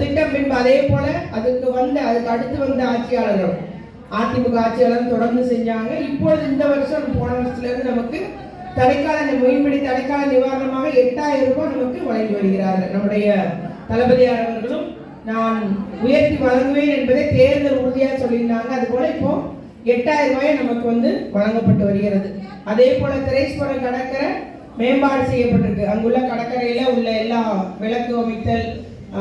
திட்டம் பின்பு அதே போல அதுக்கு வந்த அதுக்கு அடுத்து வந்த ஆட்சியாளர்கள் அதிமுக ஆட்சியாளர் தொடர்ந்து செஞ்சாங்க. இப்பொழுது இந்த வருஷம் போன வருஷத்துல இருந்து நமக்கு தடைக்கால இந்த தடைக்கால நிவாரணமாக எட்டாயிரம் ரூபாய் நமக்கு வழங்கி வருகிறார்கள். நம்முடைய தளபதியார் அவர்களும் நான் உயர்த்தி வழங்குவேன் என்பதை தேர்தல் உறுதியாக சொல்லியிருந்தாங்க. அது போல இப்போ எட்டாயிரம் ரூபாய் நமக்கு வந்து வழங்கப்பட்டு வருகிறது. அதே போல திரைஸ்வரம் கடற்கரை மேம்பாடு செய்யப்பட்டிருக்கு. அங்குள்ள கடற்கரையில உள்ள எல்லா விளக்கு அமைத்தல்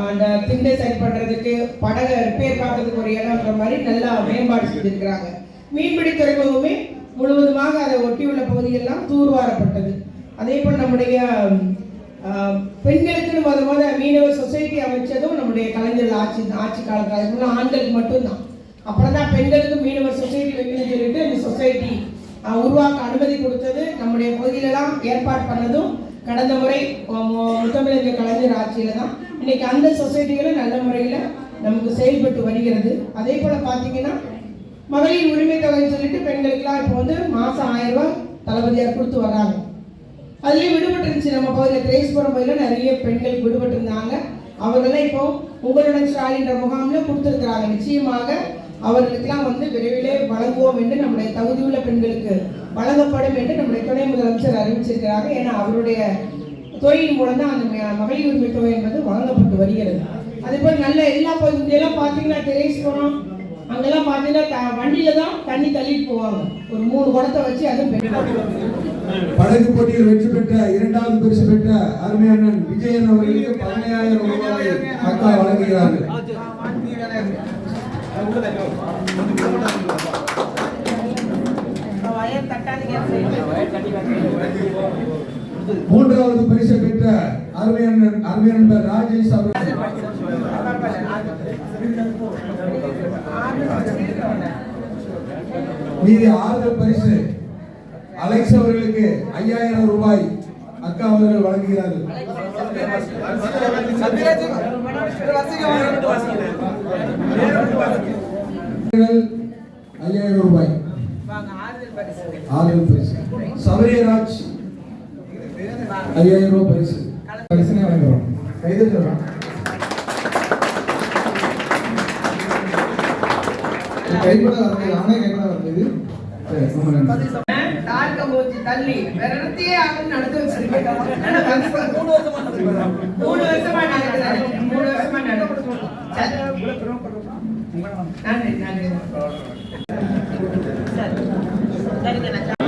அந்த திண்டை சரி பண்றதுக்கு படகை ரிப்பேர் பார்க்கறதுக்கு ஒரு இடம்ன்ற மாதிரி நல்லா மேம்பாடு செஞ்சிருக்கிறாங்க. மீன்பிடி துறைமுகமே முழுவதுமாக அதை ஒட்டியுள்ள பகுதியெல்லாம் தூர்வாரப்பட்டது. அதே போல் நம்முடைய பெண்களுக்குன்னு முத முத மீனவர் சொசைட்டி அமைச்சதும் நம்முடைய கலைஞர்கள் ஆட்சி ஆட்சி காலத்தில். அதுக்கு ஆண்களுக்கு மட்டும்தான். அப்புறம் தான் பெண்களுக்கு மீனவர் சொசைட்டி வைக்கணும்னு சொல்லிட்டு இந்த சொசைட்டி உருவாக்க அனுமதி கொடுத்தது. நம்முடைய பகுதியிலலாம் ஏற்பாடு பண்ணதும் கடந்த முறை முத்தமிழக கலைஞர் ஆட்சியில் தான் இன்னைக்கு அந்த சொசைட்டிகளும் நல்ல முறையில் நமக்கு செயல்பட்டு வருகிறது. அதே போல பார்த்தீங்கன்னா மகளிர் உரிமை தொகைன்னு சொல்லிட்டு பெண்களுக்கெல்லாம் இப்போ வந்து மாதம் ஆயிரம் ரூபாய் தளபதியார் கொடுத்து வர்றாங்க. அதுலேயும் விடுபட்டுருந்துச்சு நம்ம பகுதியில் திரேஸ்புரம் பகுதியில் நிறைய பெண்கள் விடுபட்டிருந்தாங்க. அவர்களெல்லாம் இப்போ உங்களுடன் ஸ்டாலின்ற முகாமில் கொடுத்துருக்குறாங்க. நிச்சயமாக அவர்களுக்கெல்லாம் வந்து விரைவிலே வழங்குவோம் என்று நம்முடைய தகுதியுள்ள பெண்களுக்கு வழங்கப்படும் என்று நம்முடைய துணை முதலமைச்சர் அறிவிச்சிருக்கிறாங்க. ஏன்னா அவருடைய தொழில் மூலம் தான் அந்த மகளிர் உரிமை தொகை என்பது வழங்கப்பட்டு வருகிறது. அதேபோல் நல்ல எல்லா பகுதியெல்லாம் பார்த்தீங்கன்னா திரேஸ்புரம் அங்கெல்லாம் பார்த்தீங்கன்னா த- வண்டியில தான் தண்ணி தள்ளிட்டு போவாங்க. ஒரு மூணு குடத்தை வச்சு அதுவும் படகு போட்டியில் வெற்றி பெற்ற இரண்டாவது பரிசு பெற்ற அருமையண்ணன் விஜயன் அவர்களுக்கு பதினையாயிரம் ரூபாய் அக்கா வழங்குகிறார்கள். மூன்றாவது பரிசு பெற்ற அருமையண்ணன் அருமையண்ணன் ராஜேஷ் அவர்கள். மீதி ஆறுதல் பரிசு அலெக்ஸ் அவர்களுக்கு ஐயாயிரம் ரூபாய் அக்கா அவர்கள் வழங்குகிறார்கள். ஐயாயிரம் ரூபாய். ஆறுதல் பரிசு. சபரியராஜ் ஐயாயிரம் ரூபாய் பரிசு. பரிசுனே வழங்குறோம் கைதட்டுறோம். கைப்பட வரது ஆனே கைப்பட வருது சரி நன்றி தாழ்க்க போச்சு மூணு வருஷமா நடக்குது மூணு வருஷமா நடக்குது நன்றி நன்றி.